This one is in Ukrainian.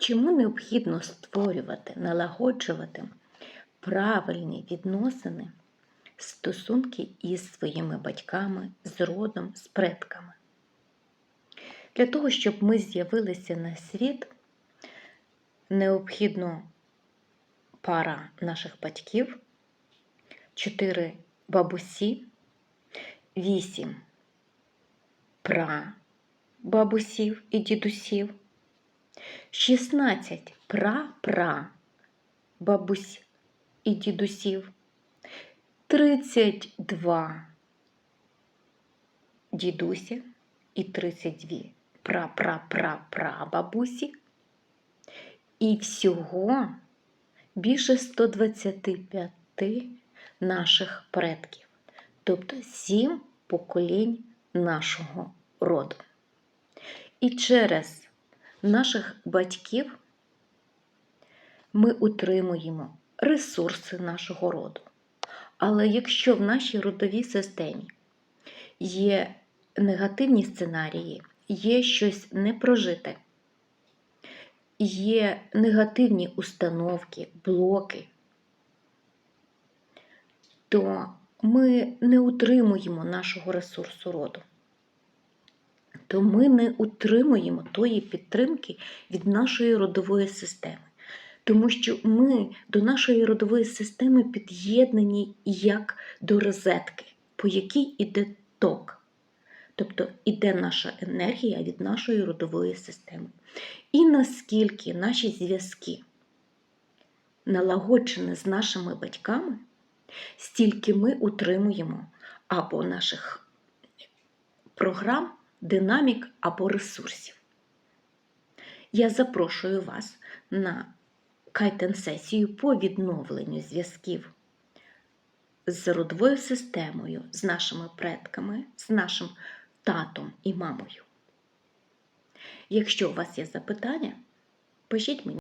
Чому необхідно створювати, налагоджувати правильні відносини, стосунки із своїми батьками, з родом, з предками? Для того, щоб ми з'явилися на світ, необхідно пара наших батьків, чотири бабусі, вісім прабабусів і дідусів, 16 пра-пра бабусь і дідусів, 32 дідусі і 32 пра-пра-пра-пра-бабусі, і всього більше 125 наших предків, тобто 7 поколінь нашого роду. І через наших батьків ми утримуємо ресурси нашого роду. Але якщо в нашій родовій системі є негативні сценарії, є щось непрожите, є негативні установки, блоки, то ми не утримуємо нашого ресурсу роду. То ми не утримуємо тої підтримки від нашої родової системи. Тому що ми до нашої родової системи під'єднані як до розетки, по якій іде ток. Тобто іде наша енергія від нашої родової системи. І наскільки наші зв'язки налагоджені з нашими батьками, стільки ми утримуємо або наших програм, динамік або ресурсів. Я запрошую вас на кайтен-сесію по відновленню зв'язків з родовою системою, з нашими предками, з нашим татом і мамою. Якщо у вас є запитання, пишіть мені.